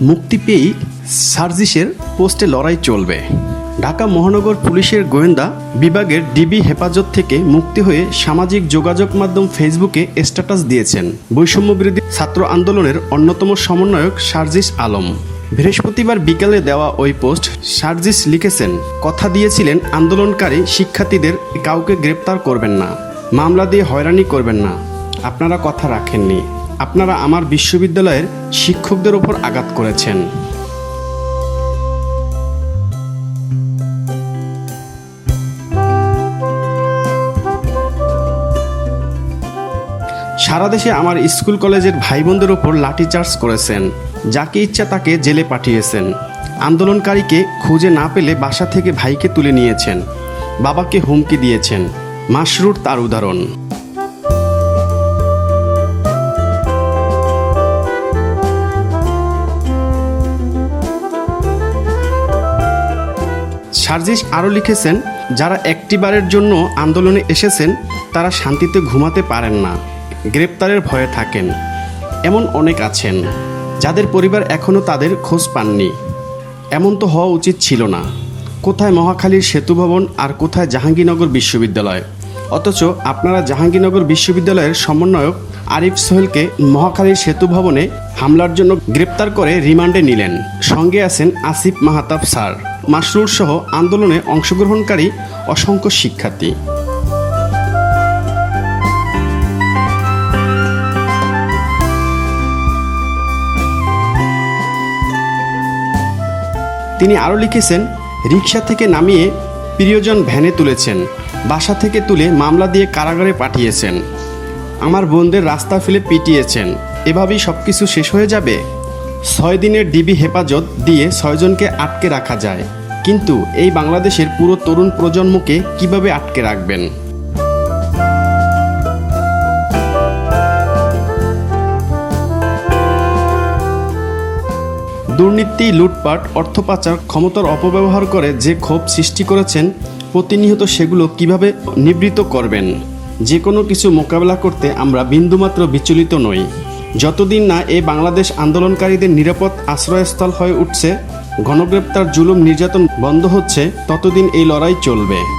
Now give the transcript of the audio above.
মুক্তি পেয়েই সার্জিসের পোস্টে লড়াই চলবে। ঢাকা মহানগর পুলিশের গোয়েন্দা বিভাগের ডিবি হেফাজত থেকে মুক্তি হয়ে সামাজিক যোগাযোগ মাধ্যম ফেসবুকে স্ট্যাটাস দিয়েছেন। বৈষম্য বিরোধী ছাত্র আন্দোলনের অন্যতম সমন্বয়ক সার্জিস আলম। বৃহস্পতিবার বিকালে দেওয়া ওই পোস্ট সার্জিস লিখেছেন, কথা দিয়েছিলেন আন্দোলনকারী শিক্ষার্থীদের কাউকে গ্রেপ্তার করবেন না, মামলা দিয়ে হয়রানি করবেন না। আপনারা কথা রাখেননি। আপনারা আমার বিশ্ববিদ্যালয়ের শিক্ষকদের ওপর আঘাত করেছেন। সারা দেশে আমার স্কুল কলেজের ভাই বোনদের ওপর লাঠিচার্জ করেছেন, যাকে ইচ্ছা তাকে জেলে পাঠিয়েছেন। আন্দোলনকারীকে খুঁজে না পেলে বাসা থেকে ভাইকে তুলে নিয়েছেন, বাবাকে হুমকি দিয়েছেন। মাসরুর তার উদাহরণ। সার্জিস আরও লিখেছেন, যারা একটিবারের জন্য আন্দোলনে এসেছেন, তারা শান্তিতে ঘুমাতে পারেন না, গ্রেপ্তারের ভয়ে থাকেন। এমন অনেক আছেন, যাদের পরিবার এখনও তাদের খোঁজ পাননি। এমন তো হওয়া উচিত ছিল না। কোথায় মহাখালীর সেতু ভবন আর কোথায় জাহাঙ্গীরনগর বিশ্ববিদ্যালয়? অথচ আপনারা জাহাঙ্গীরনগর বিশ্ববিদ্যালয়ের সমন্বয়ক আরিফ সোহেলকে মহাখালীর সেতু ভবনে হামলার জন্য গ্রেপ্তার করে রিমান্ডে নিলেন। সঙ্গে আছেন আসিফ মাহাতাব স্যার। মাসরুর সহ আন্দোলনে অংশগ্রহণকারী অসংখ্য শিক্ষার্থী। তিনি আরও লিখেছেন রিক্সা থেকে নামিয়ে প্রিয়জন ভ্যানে তুলেছেন। বাসা থেকে তুলে মামলা দিয়ে কারাগারে পাঠিয়েছেন। আমার বোনদের রাস্তা ফেলে পিটিয়েছেন। এভাবেই সব কিছু শেষ হয়ে যাবে। ছয় দিনের ডিবি হেফাজত দিয়ে ছয়জনকে আটকে রাখা যায়। কিন্তু এই বাংলাদেশের পুরো তরুণ প্রজন্মকে কীভাবে আটকে রাখবেন? দুর্নীতি, লুটপাট অর্থ পাচার ক্ষমতার অপব্যবহার করে যে ক্ষোভ সৃষ্টি করেছেন, প্রতিনিয়ত সেগুলো কীভাবে নিবৃত করবেন? যে কোনো কিছু মোকাবেলা করতে আমরা বিন্দুমাত্র বিচলিত নই। যতদিন না এই বাংলাদেশ আন্দোলনকারীদের নিরাপদ আশ্রয়স্থল হয়ে উঠছে, গণগ্রেপ্তার জুলুম নির্যাতন বন্ধ হচ্ছে, ততদিন এই লড়াই চলবে।